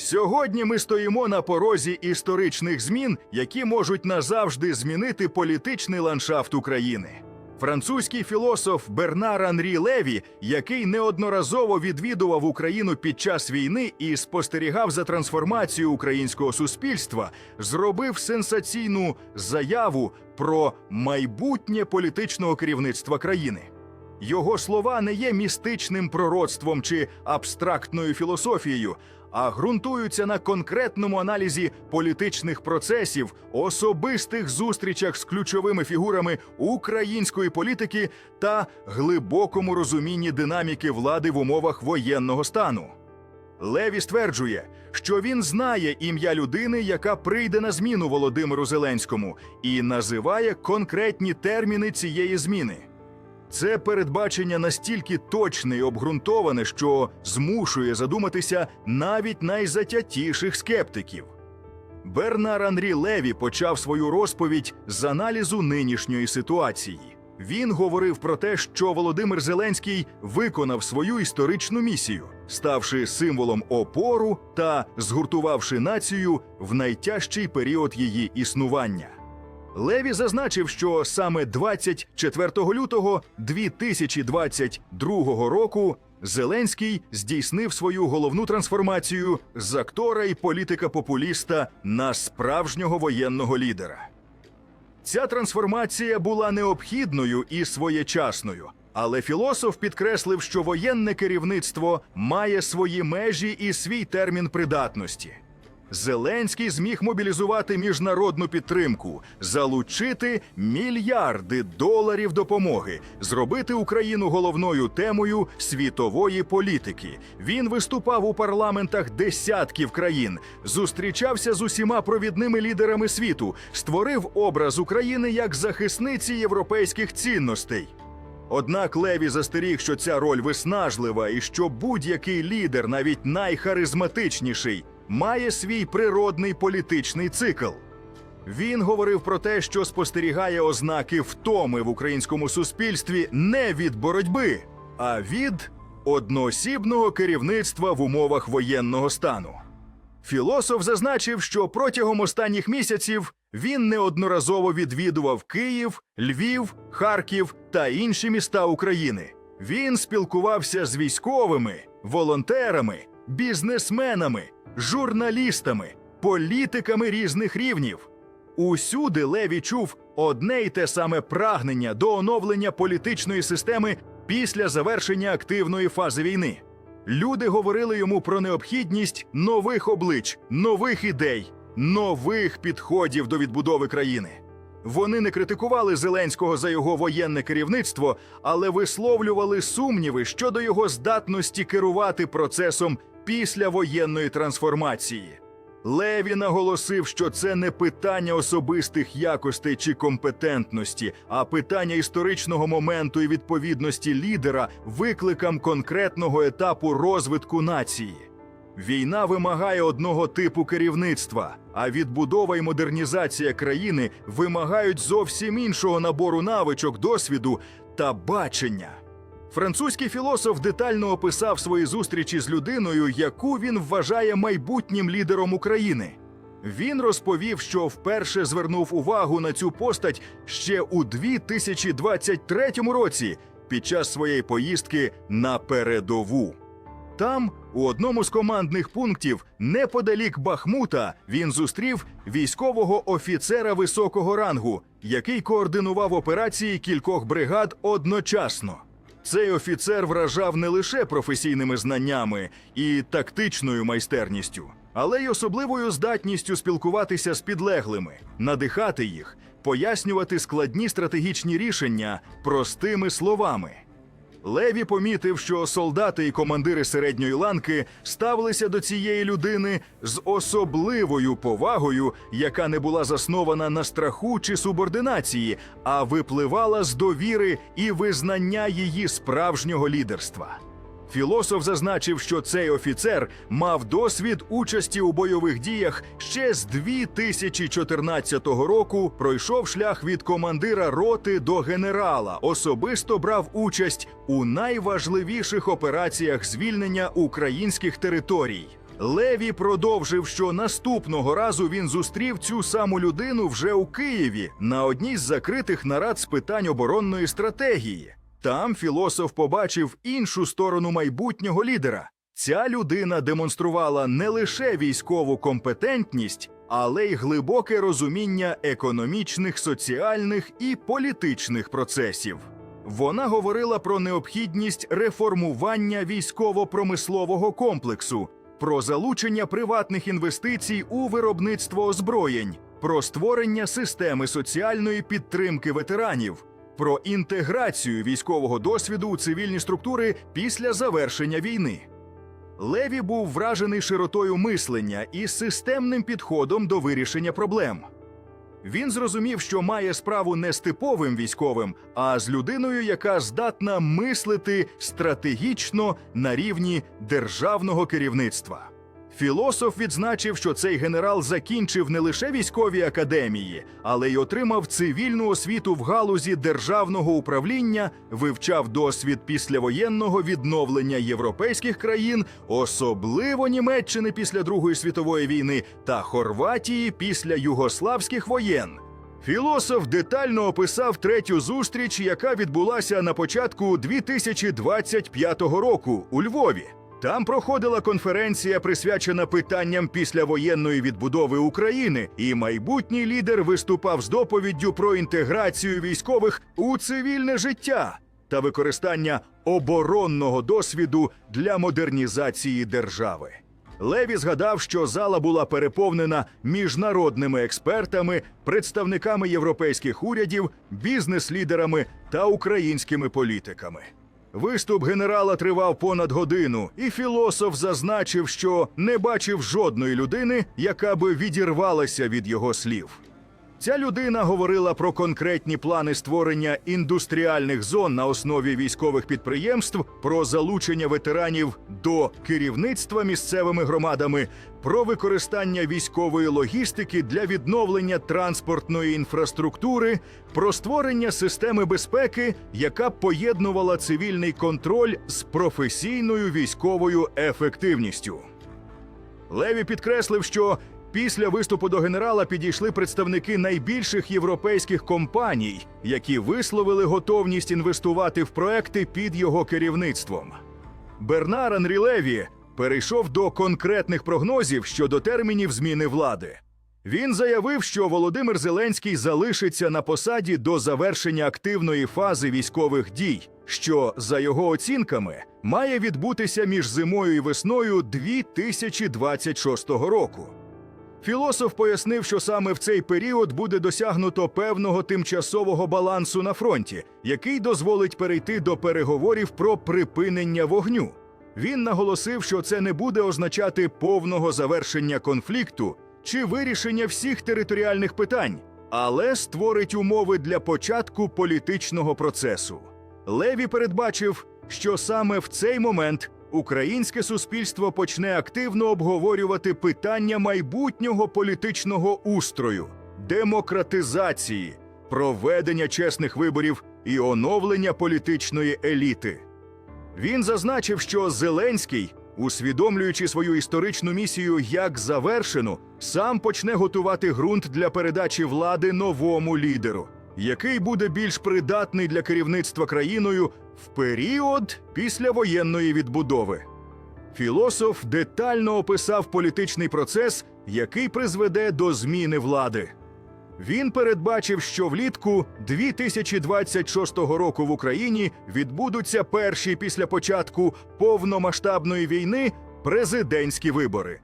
Сьогодні ми стоїмо на порозі історичних змін, які можуть назавжди змінити політичний ландшафт України. Французький філософ Бернар Анрі Леві, який неодноразово відвідував Україну під час війни і спостерігав за трансформацією українського суспільства, зробив сенсаційну заяву про майбутнє політичного керівництва країни. Його слова не є містичним пророцтвом чи абстрактною філософією, а ґрунтуються на конкретному аналізі політичних процесів, особистих зустрічах з ключовими фігурами української політики та глибокому розумінні динаміки влади в умовах воєнного стану. Леві стверджує, що він знає ім'я людини, яка прийде на зміну Володимиру Зеленському, і називає конкретні терміни цієї зміни. Це передбачення настільки точне і обґрунтоване, що змушує задуматися навіть найзатятіших скептиків. Бернар Анрі Леві почав свою розповідь з аналізу нинішньої ситуації. Він говорив про те, що Володимир Зеленський виконав свою історичну місію, ставши символом опору та згуртувавши націю в найтяжчий період її існування. Леві зазначив, що саме 24 лютого 2022 року Зеленський здійснив свою головну трансформацію з актора і політика-популіста на справжнього воєнного лідера. Ця трансформація була необхідною і своєчасною, але філософ підкреслив, що воєнне керівництво має свої межі і свій термін придатності. Зеленський зміг мобілізувати міжнародну підтримку, залучити мільярди доларів допомоги, зробити Україну головною темою світової політики. Він виступав у парламентах десятків країн, зустрічався з усіма провідними лідерами світу, створив образ України як захисниці європейських цінностей. Однак Леві застеріг, що ця роль виснажлива і що будь-який лідер, навіть найхаризматичніший, має свій природний політичний цикл. Він говорив про те, що спостерігає ознаки втоми в українському суспільстві не від боротьби, а від одноосібного керівництва в умовах воєнного стану. Філософ зазначив, що протягом останніх місяців він неодноразово відвідував Київ, Львів, Харків та інші міста України. Він спілкувався з військовими, волонтерами, бізнесменами, журналістами, політиками різних рівнів. Усюди Леві чув одне й те саме прагнення до оновлення політичної системи після завершення активної фази війни. Люди говорили йому про необхідність нових облич, нових ідей, нових підходів до відбудови країни. Вони не критикували Зеленського за його воєнне керівництво, але висловлювали сумніви щодо його здатності керувати процесом післявоєнної трансформації. Леві наголосив, що це не питання особистих якостей чи компетентності, а питання історичного моменту і відповідності лідера викликам конкретного етапу розвитку нації. Війна вимагає одного типу керівництва, а відбудова і модернізація країни вимагають зовсім іншого набору навичок, досвіду та бачення. Французький філософ детально описав свої зустрічі з людиною, яку він вважає майбутнім лідером України. Він розповів, що вперше звернув увагу на цю постать ще у 2023 році під час своєї поїздки на передову. Там, у одному з командних пунктів, неподалік Бахмута, він зустрів військового офіцера високого рангу, який координував операції кількох бригад одночасно. Цей офіцер вражав не лише професійними знаннями і тактичною майстерністю, але й особливою здатністю спілкуватися з підлеглими, надихати їх, пояснювати складні стратегічні рішення простими словами. Леві помітив, що солдати і командири середньої ланки ставилися до цієї людини з особливою повагою, яка не була заснована на страху чи субординації, а випливала з довіри і визнання її справжнього лідерства. Філософ зазначив, що цей офіцер мав досвід участі у бойових діях ще з 2014 року. Пройшов шлях від командира роти до генерала, особисто брав участь у найважливіших операціях звільнення українських територій. Леві продовжив, що наступного разу він зустрів цю саму людину вже у Києві на одній з закритих нарад з питань оборонної стратегії. Там філософ побачив іншу сторону майбутнього лідера. Ця людина демонструвала не лише військову компетентність, але й глибоке розуміння економічних, соціальних і політичних процесів. Вона говорила про необхідність реформування військово-промислового комплексу, про залучення приватних інвестицій у виробництво озброєнь, про створення системи соціальної підтримки ветеранів, про інтеграцію військового досвіду у цивільні структури після завершення війни. Леві був вражений широтою мислення і системним підходом до вирішення проблем. Він зрозумів, що має справу не з типовим військовим, а з людиною, яка здатна мислити стратегічно на рівні державного керівництва. Філософ відзначив, що цей генерал закінчив не лише військові академії, але й отримав цивільну освіту в галузі державного управління, вивчав досвід післявоєнного відновлення європейських країн, особливо Німеччини після Другої світової війни та Хорватії після югославських воєн. Філософ детально описав третю зустріч, яка відбулася на початку 2025 року у Львові. Там проходила конференція, присвячена питанням післявоєнної відбудови України, і майбутній лідер виступав з доповіддю про інтеграцію військових у цивільне життя та використання оборонного досвіду для модернізації держави. Леві згадав, що зала була переповнена міжнародними експертами, представниками європейських урядів, бізнес-лідерами та українськими політиками. Виступ генерала тривав понад годину, і філософ зазначив, що не бачив жодної людини, яка би відірвалася від його слів. Ця людина говорила про конкретні плани створення індустріальних зон на основі військових підприємств, про залучення ветеранів до керівництва місцевими громадами, про використання військової логістики для відновлення транспортної інфраструктури, про створення системи безпеки, яка поєднувала цивільний контроль з професійною військовою ефективністю. Леві підкреслив, що після виступу до генерала підійшли представники найбільших європейських компаній, які висловили готовність інвестувати в проекти під його керівництвом. Бернар Анрі Леві перейшов до конкретних прогнозів щодо термінів зміни влади. Він заявив, що Володимир Зеленський залишиться на посаді до завершення активної фази військових дій, що, за його оцінками, має відбутися між зимою і весною 2026 року. Філософ пояснив, що саме в цей період буде досягнуто певного тимчасового балансу на фронті, який дозволить перейти до переговорів про припинення вогню. Він наголосив, що це не буде означати повного завершення конфлікту чи вирішення всіх територіальних питань, але створить умови для початку політичного процесу. Леві передбачив, що саме в цей момент українське суспільство почне активно обговорювати питання майбутнього політичного устрою, демократизації, проведення чесних виборів і оновлення політичної еліти. Він зазначив, що Зеленський, усвідомлюючи свою історичну місію як завершену, сам почне готувати ґрунт для передачі влади новому лідеру, який буде більш придатний для керівництва країною в період післявоєнної відбудови. Філософ детально описав політичний процес, який призведе до зміни влади. Він передбачив, що влітку 2026 року в Україні відбудуться перші після початку повномасштабної війни президентські вибори.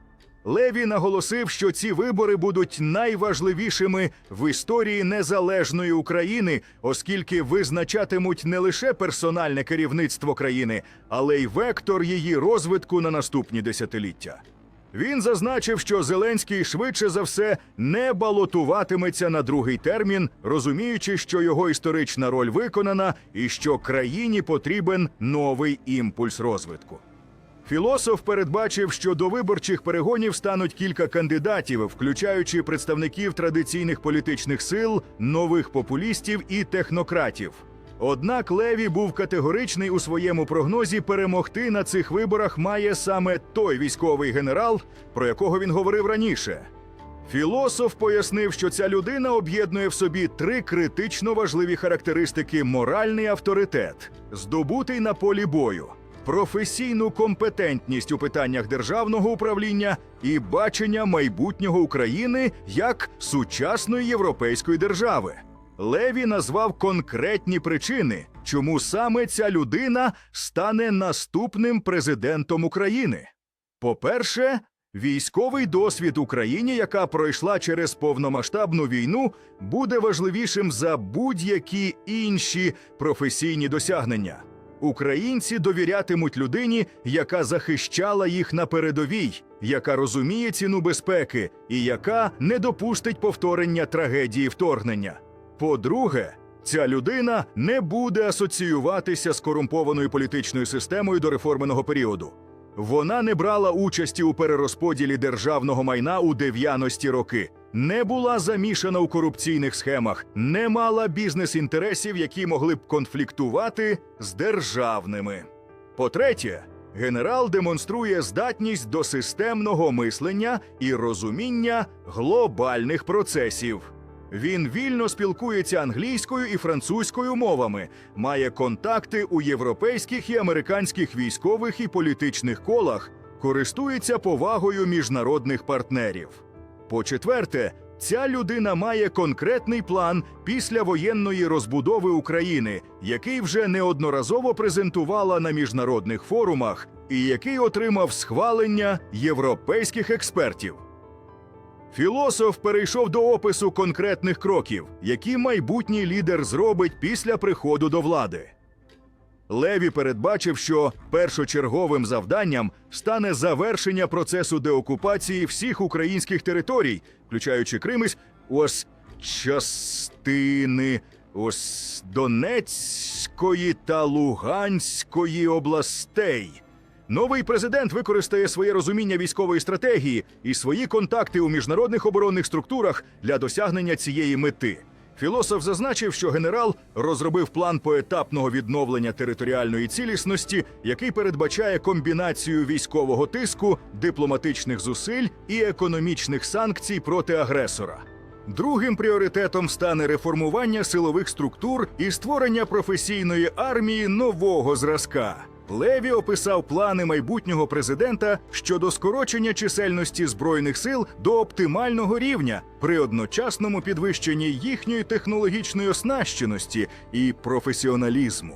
Леві наголосив, що ці вибори будуть найважливішими в історії незалежної України, оскільки визначатимуть не лише персональне керівництво країни, але й вектор її розвитку на наступні десятиліття. Він зазначив, що Зеленський швидше за все не балотуватиметься на другий термін, розуміючи, що його історична роль виконана і що країні потрібен новий імпульс розвитку. Філософ передбачив, що до виборчих перегонів стануть кілька кандидатів, включаючи представників традиційних політичних сил, нових популістів і технократів. Однак Леві був категоричний у своєму прогнозі перемогти на цих виборах має саме той військовий генерал, про якого він говорив раніше. Філософ пояснив, що ця людина об'єднує в собі три критично важливі характеристики: моральний авторитет, здобутий на полі бою, професійну компетентність у питаннях державного управління і бачення майбутнього України як сучасної європейської держави. Леві назвав конкретні причини, чому саме ця людина стане наступним президентом України. По-перше, військовий досвід Україні, яка пройшла через повномасштабну війну, буде важливішим за будь-які інші професійні досягнення. Українці довірятимуть людині, яка захищала їх на передовій, яка розуміє ціну безпеки і яка не допустить повторення трагедії вторгнення. По-друге, ця людина не буде асоціюватися з корумпованою політичною системою до реформеного періоду. Вона не брала участі у перерозподілі державного майна у 90-ті роки, не була замішана у корупційних схемах, не мала бізнес-інтересів, які могли б конфліктувати з державними. По-третє, генерал демонструє здатність до системного мислення і розуміння глобальних процесів. Він вільно спілкується англійською і французькою мовами, має контакти у європейських і американських військових і політичних колах, користується повагою міжнародних партнерів. По-четверте, ця людина має конкретний план післявоєнної розбудови України, який вже неодноразово презентувала на міжнародних форумах і який отримав схвалення європейських експертів. Філософ перейшов до опису конкретних кроків, які майбутній лідер зробить після приходу до влади. Леві передбачив, що першочерговим завданням стане завершення процесу деокупації всіх українських територій, включаючи Кримись, ось частини ось Донецької та Луганської областей. Новий президент використає своє розуміння військової стратегії і свої контакти у міжнародних оборонних структурах для досягнення цієї мети. Філософ зазначив, що генерал розробив план поетапного відновлення територіальної цілісності, який передбачає комбінацію військового тиску, дипломатичних зусиль і економічних санкцій проти агресора. Другим пріоритетом стане реформування силових структур і створення професійної армії нового зразка. Леві описав плани майбутнього президента щодо скорочення чисельності збройних сил до оптимального рівня при одночасному підвищенні їхньої технологічної оснащеності і професіоналізму.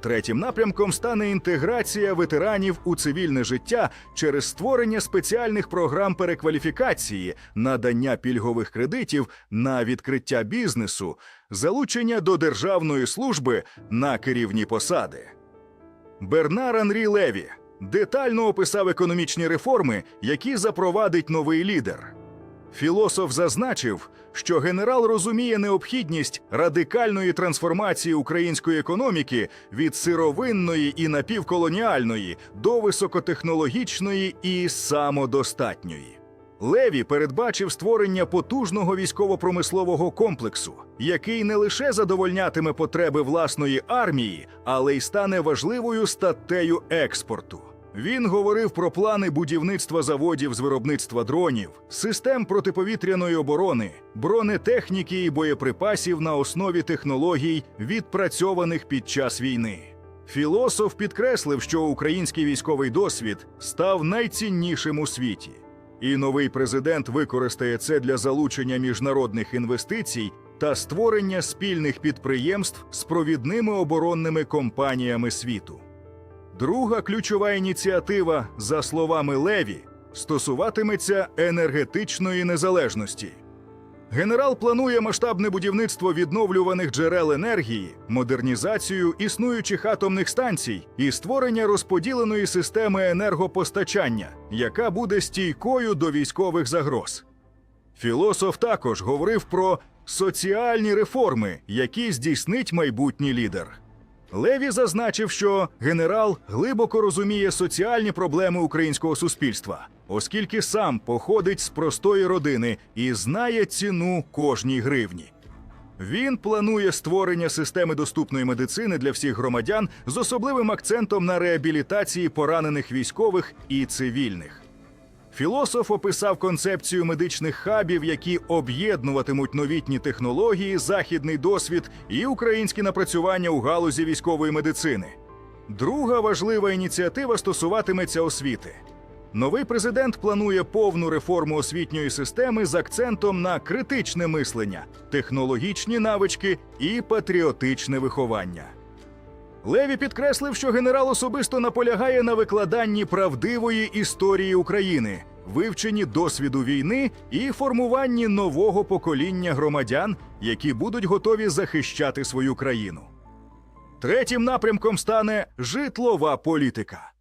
Третім напрямком стане інтеграція ветеранів у цивільне життя через створення спеціальних програм перекваліфікації, надання пільгових кредитів на відкриття бізнесу, залучення до державної служби на керівні посади. Бернар Анрі Леві детально описав економічні реформи, які запровадить новий лідер. Філософ зазначив, що генерал розуміє необхідність радикальної трансформації української економіки від сировинної і напівколоніальної до високотехнологічної і самодостатньої. Леві передбачив створення потужного військово-промислового комплексу, який не лише задовольнятиме потреби власної армії, але й стане важливою статтею експорту. Він говорив про плани будівництва заводів з виробництва дронів, систем протиповітряної оборони, бронетехніки і боєприпасів на основі технологій, відпрацьованих під час війни. Філософ підкреслив, що український військовий досвід став найціннішим у світі. І новий президент використає це для залучення міжнародних інвестицій та створення спільних підприємств з провідними оборонними компаніями світу. Друга ключова ініціатива, за словами Леві, стосуватиметься енергетичної незалежності. Генерал планує масштабне будівництво відновлюваних джерел енергії, модернізацію існуючих атомних станцій і створення розподіленої системи енергопостачання, яка буде стійкою до військових загроз. Філософ також говорив про соціальні реформи, які здійснить майбутній лідер. Леві зазначив, що генерал глибоко розуміє соціальні проблеми українського суспільства, оскільки сам походить з простої родини і знає ціну кожній гривні. Він планує створення системи доступної медицини для всіх громадян з особливим акцентом на реабілітації поранених військових і цивільних. Філософ описав концепцію медичних хабів, які об'єднуватимуть новітні технології, західний досвід і українські напрацювання у галузі військової медицини. Друга важлива ініціатива стосуватиметься освіти. Новий президент планує повну реформу освітньої системи з акцентом на критичне мислення, технологічні навички і патріотичне виховання. Леві підкреслив, що генерал особисто наполягає на викладанні правдивої історії України, вивченні досвіду війни і формуванні нового покоління громадян, які будуть готові захищати свою країну. Третім напрямком стане житлова політика.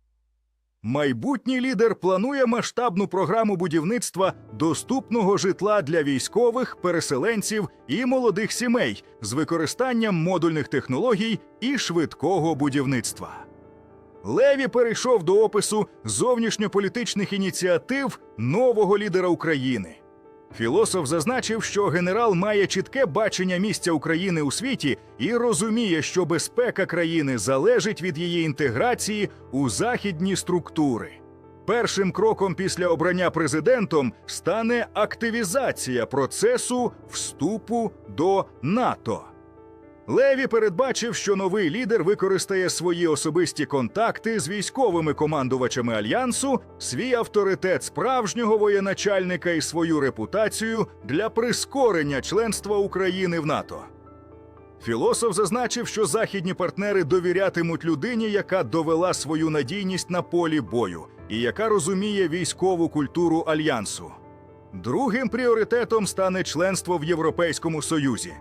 Майбутній лідер планує масштабну програму будівництва доступного житла для військових, переселенців і молодих сімей з використанням модульних технологій і швидкого будівництва. Леві перейшов до опису зовнішньополітичних ініціатив нового лідера України. Філософ зазначив, що генерал має чітке бачення місця України у світі і розуміє, що безпека країни залежить від її інтеграції у західні структури. Першим кроком після обрання президентом стане активізація процесу вступу до НАТО. Леві передбачив, що новий лідер використає свої особисті контакти з військовими командувачами альянсу, свій авторитет справжнього воєначальника і свою репутацію для прискорення членства України в НАТО. Філософ зазначив, що західні партнери довірятимуть людині, яка довела свою надійність на полі бою і яка розуміє військову культуру альянсу. Другим пріоритетом стане членство в Європейському Союзі.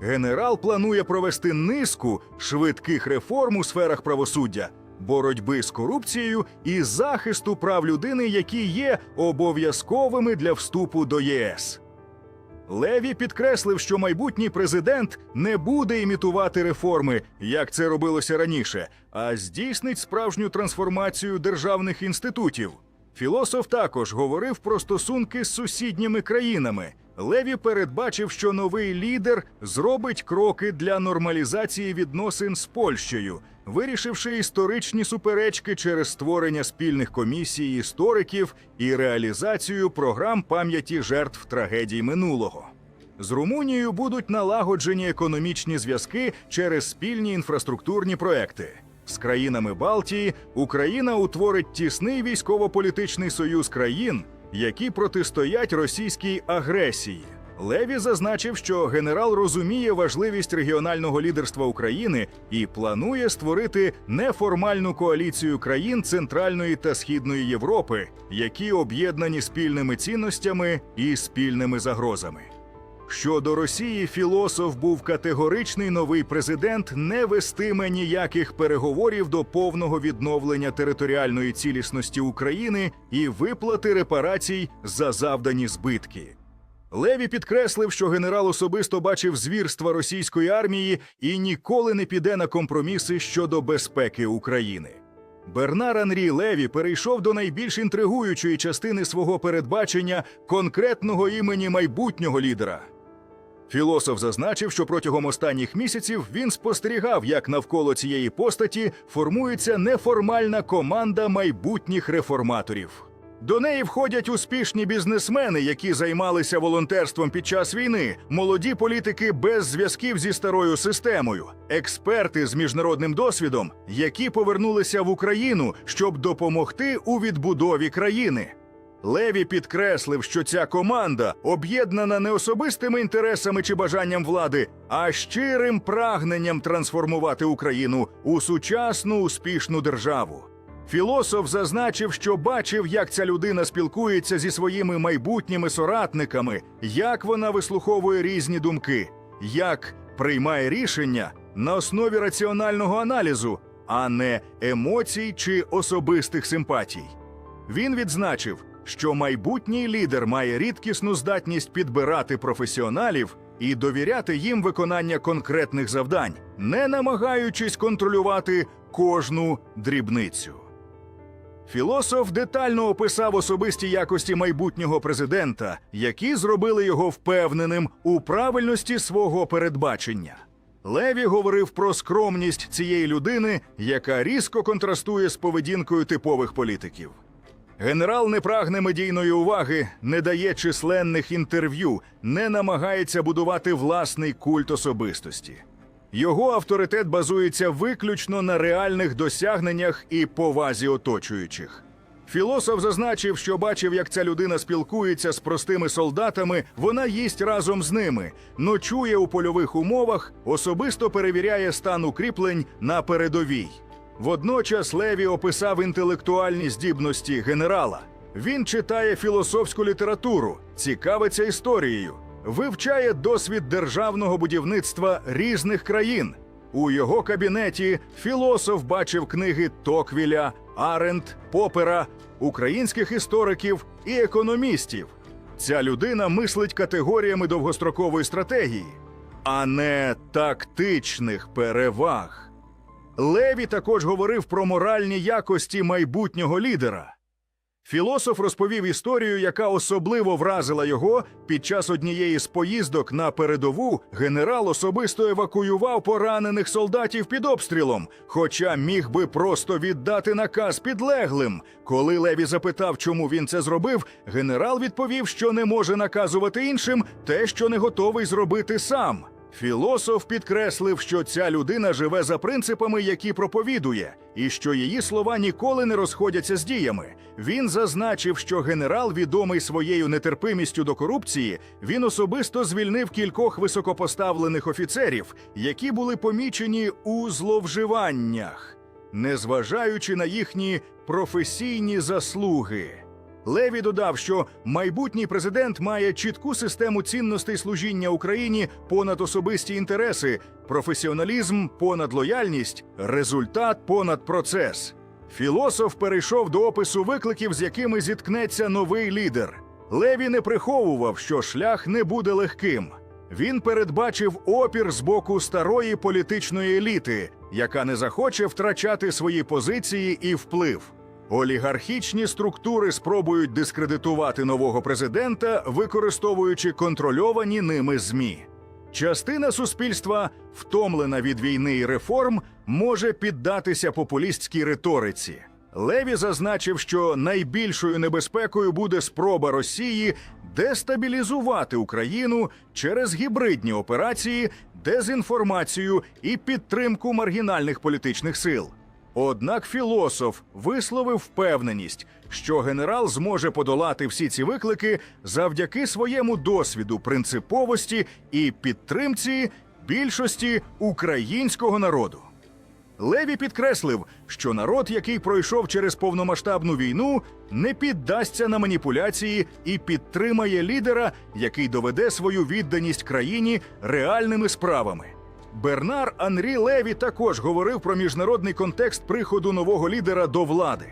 Генерал планує провести низку швидких реформ у сферах правосуддя, боротьби з корупцією і захисту прав людини, які є обов'язковими для вступу до ЄС. Леві підкреслив, що майбутній президент не буде імітувати реформи, як це робилося раніше, а здійснить справжню трансформацію державних інститутів. Філософ також говорив про стосунки з сусідніми країнами. Леві передбачив, що новий лідер зробить кроки для нормалізації відносин з Польщею, вирішивши історичні суперечки через створення спільних комісій істориків і реалізацію програм пам'яті жертв трагедій минулого. З Румунією будуть налагоджені економічні зв'язки через спільні інфраструктурні проекти. З країнами Балтії Україна утворить тісний військово-політичний союз країн, які протистоять російській агресії. Леві зазначив, що генерал розуміє важливість регіонального лідерства України і планує створити неформальну коаліцію країн Центральної та Східної Європи, які об'єднані спільними цінностями і спільними загрозами. Щодо Росії, філософ був категоричний новий президент не вестиме ніяких переговорів до повного відновлення територіальної цілісності України і виплати репарацій за завдані збитки. Леві підкреслив, що генерал особисто бачив звірства російської армії і ніколи не піде на компроміси щодо безпеки України. Бернар Анрі Леві перейшов до найбільш інтригуючої частини свого передбачення конкретного імені майбутнього лідера. Філософ зазначив, що протягом останніх місяців він спостерігав, як навколо цієї постаті формується неформальна команда майбутніх реформаторів. До неї входять успішні бізнесмени, які займалися волонтерством під час війни, молоді політики без зв'язків зі старою системою, експерти з міжнародним досвідом, які повернулися в Україну, щоб допомогти у відбудові країни. Леві підкреслив, що ця команда об'єднана не особистими інтересами чи бажанням влади, а щирим прагненням трансформувати Україну у сучасну успішну державу. Філософ зазначив, що бачив, як ця людина спілкується зі своїми майбутніми соратниками, як вона вислуховує різні думки, як приймає рішення на основі раціонального аналізу, а не емоцій чи особистих симпатій. Він відзначив, що майбутній лідер має рідкісну здатність підбирати професіоналів і довіряти їм виконання конкретних завдань, не намагаючись контролювати кожну дрібницю. Філософ детально описав особисті якості майбутнього президента, які зробили його впевненим у правильності свого передбачення. Леві говорив про скромність цієї людини, яка різко контрастує з поведінкою типових політиків. Генерал не прагне медійної уваги, не дає численних інтерв'ю, не намагається будувати власний культ особистості. Його авторитет базується виключно на реальних досягненнях і повазі оточуючих. Філософ зазначив, що бачив, як ця людина спілкується з простими солдатами, вона їсть разом з ними, ночує у польових умовах, особисто перевіряє стан укріплень на передовій. Водночас Леві описав інтелектуальні здібності генерала. Він читає філософську літературу, цікавиться історією, вивчає досвід державного будівництва різних країн. У його кабінеті філософ бачив книги Токвіля, Арент, Попера, українських істориків і економістів. Ця людина мислить категоріями довгострокової стратегії, а не тактичних переваг. Леві також говорив про моральні якості майбутнього лідера. Філософ розповів історію, яка особливо вразила його під час однієї з поїздок на передову. Генерал особисто евакуював поранених солдатів під обстрілом, хоча міг би просто віддати наказ підлеглим. Коли Леві запитав, чому він це зробив, генерал відповів, що не може наказувати іншим те, що не готовий зробити сам. Філософ підкреслив, що ця людина живе за принципами, які проповідує, і що її слова ніколи не розходяться з діями. Він зазначив, що генерал, відомий своєю нетерпимістю до корупції, він особисто звільнив кількох високопоставлених офіцерів, які були помічені у зловживаннях, незважаючи на їхні професійні заслуги. Леві додав, що майбутній президент має чітку систему цінностей служіння Україні понад особисті інтереси, професіоналізм понад лояльність, результат понад процес. Філософ перейшов до опису викликів, з якими зіткнеться новий лідер. Леві не приховував, що шлях не буде легким. Він передбачив опір з боку старої політичної еліти, яка не захоче втрачати свої позиції і вплив. Олігархічні структури спробують дискредитувати нового президента, використовуючи контрольовані ними ЗМІ. Частина суспільства, втомлена від війни і реформ, може піддатися популістській риториці. Леві зазначив, що найбільшою небезпекою буде спроба Росії дестабілізувати Україну через гібридні операції, дезінформацію і підтримку маргінальних політичних сил. Однак філософ висловив впевненість, що генерал зможе подолати всі ці виклики завдяки своєму досвіду принциповості і підтримці більшості українського народу. Леві підкреслив, що народ, який пройшов через повномасштабну війну, не піддасться на маніпуляції і підтримає лідера, який доведе свою відданість країні реальними справами. Бернар Анрі Леві також говорив про міжнародний контекст приходу нового лідера до влади.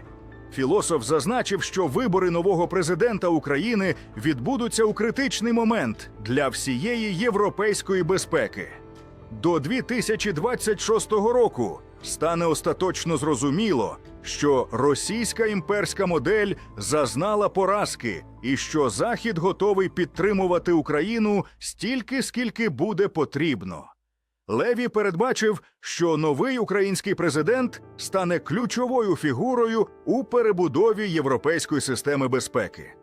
Філософ зазначив, що вибори нового президента України відбудуться у критичний момент для всієї європейської безпеки. До 2026 року стане остаточно зрозуміло, що російська імперська модель зазнала поразки, і що Захід готовий підтримувати Україну стільки, скільки буде потрібно. Леві передбачив, що новий український президент стане ключовою фігурою у перебудові європейської системи безпеки.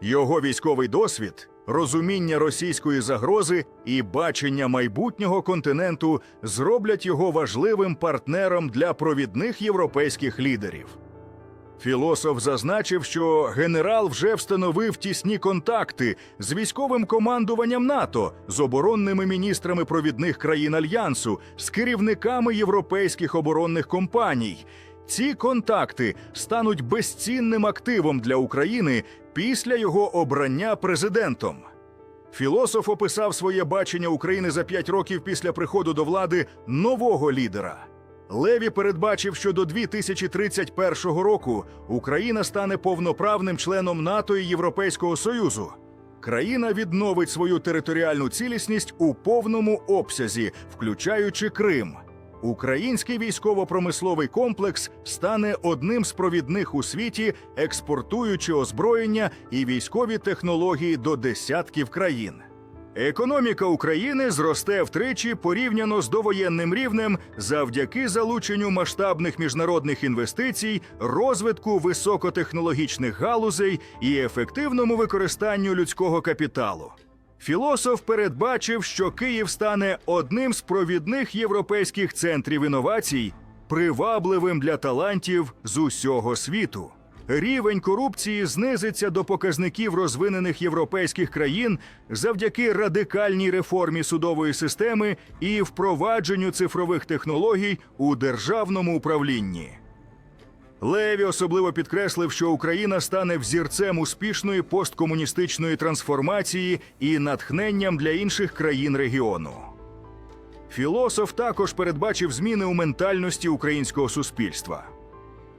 Його військовий досвід, розуміння російської загрози і бачення майбутнього континенту зроблять його важливим партнером для провідних європейських лідерів. Філософ зазначив, що генерал вже встановив тісні контакти з військовим командуванням НАТО, з оборонними міністрами провідних країн альянсу, з керівниками європейських оборонних компаній. Ці контакти стануть безцінним активом для України після його обрання президентом. Філософ описав своє бачення України за п'ять років після приходу до влади нового лідера. Леві передбачив, що до 2031 року Україна стане повноправним членом НАТО і Європейського Союзу. Країна відновить свою територіальну цілісність у повному обсязі, включаючи Крим. Український військово-промисловий комплекс стане одним з провідних у світі, експортуючи озброєння і військові технології до десятків країн. Економіка України зросте втричі порівняно з довоєнним рівнем завдяки залученню масштабних міжнародних інвестицій, розвитку високотехнологічних галузей і ефективному використанню людського капіталу. Філософ передбачив, що Київ стане одним з провідних європейських центрів інновацій, привабливим для талантів з усього світу. Рівень корупції знизиться до показників розвинених європейських країн завдяки радикальній реформі судової системи і впровадженню цифрових технологій у державному управлінні. Леві особливо підкреслив, що Україна стане взірцем успішної посткомуністичної трансформації і натхненням для інших країн регіону. Філософ також передбачив зміни у ментальності українського суспільства.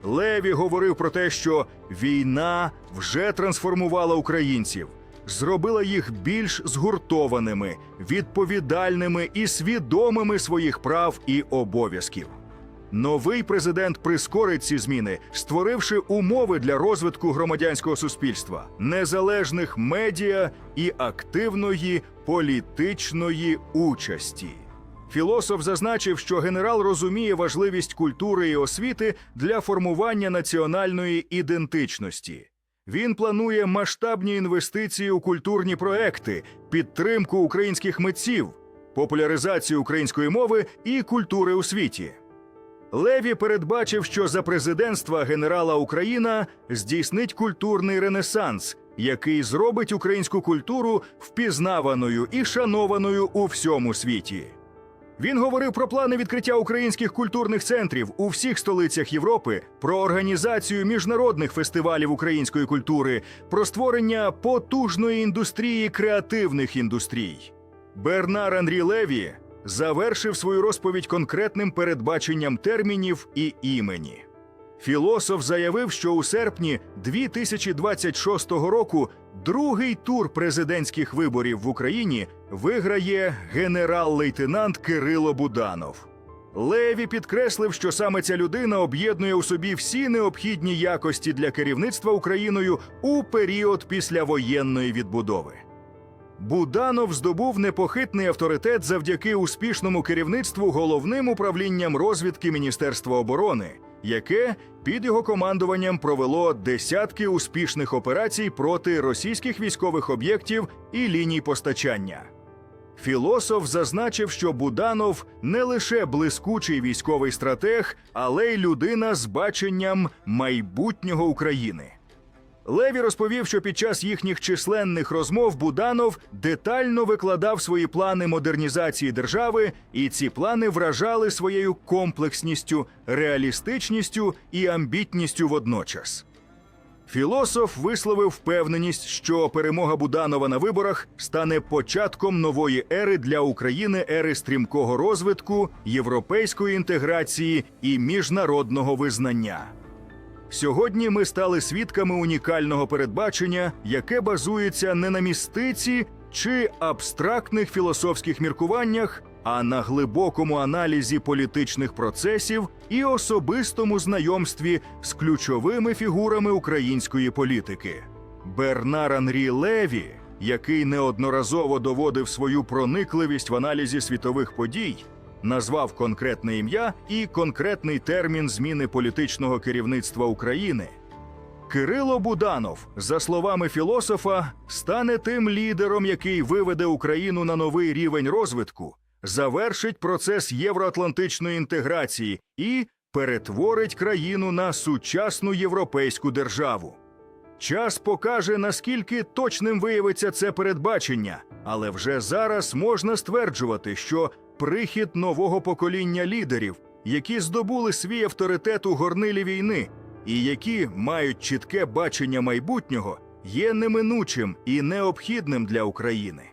Леві говорив про те, що війна вже трансформувала українців, зробила їх більш згуртованими, відповідальними і свідомими своїх прав і обов'язків. Новий президент прискорить ці зміни, створивши умови для розвитку громадянського суспільства, незалежних медіа і активної політичної участі. Філософ зазначив, що генерал розуміє важливість культури і освіти для формування національної ідентичності. Він планує масштабні інвестиції у культурні проекти, підтримку українських митців, популяризацію української мови і культури у світі. Леві передбачив, що за президентства генерала Україна здійснить культурний ренесанс, який зробить українську культуру впізнаваною і шанованою у всьому світі. Він говорив про плани відкриття українських культурних центрів у всіх столицях Європи, про організацію міжнародних фестивалів української культури, про створення потужної індустрії креативних індустрій. Бернар Андрі Леві завершив свою розповідь конкретним передбаченням термінів і імені. Філософ заявив, що у серпні 2026 року другий тур президентських виборів в Україні виграє генерал-лейтенант Кирило Буданов. Леві підкреслив, що саме ця людина об'єднує у собі всі необхідні якості для керівництва Україною у період післявоєнної відбудови. Буданов здобув непохитний авторитет завдяки успішному керівництву головним управлінням розвідки Міністерства оборони, яке під його командуванням провело десятки успішних операцій проти російських військових об'єктів і ліній постачання. Філософ зазначив, що Буданов не лише блискучий військовий стратег, але й людина з баченням майбутнього України. Леві розповів, що під час їхніх численних розмов Буданов детально викладав свої плани модернізації держави, і ці плани вражали своєю комплексністю, реалістичністю і амбітністю водночас. Філософ висловив впевненість, що перемога Буданова на виборах стане початком нової ери для України ери стрімкого розвитку, європейської інтеграції і міжнародного визнання. Сьогодні ми стали свідками унікального передбачення, яке базується не на містиці чи абстрактних філософських міркуваннях, а на глибокому аналізі політичних процесів і особистому знайомстві з ключовими фігурами української політики. Бернар Анрі Леві, який неодноразово доводив свою проникливість в аналізі світових подій, назвав конкретне ім'я і конкретний термін зміни політичного керівництва України. Кирило Буданов, за словами філософа, стане тим лідером, який виведе Україну на новий рівень розвитку, завершить процес євроатлантичної інтеграції і перетворить країну на сучасну європейську державу. Час покаже, наскільки точним виявиться це передбачення, але вже зараз можна стверджувати, що прихід нового покоління лідерів, які здобули свій авторитет у горнилі війни, і які мають чітке бачення майбутнього, є неминучим і необхідним для України.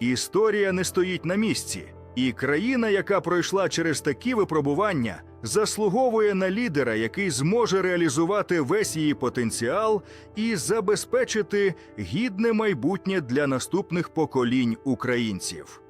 Історія не стоїть на місці, і країна, яка пройшла через такі випробування, заслуговує на лідера, який зможе реалізувати весь її потенціал і забезпечити гідне майбутнє для наступних поколінь українців.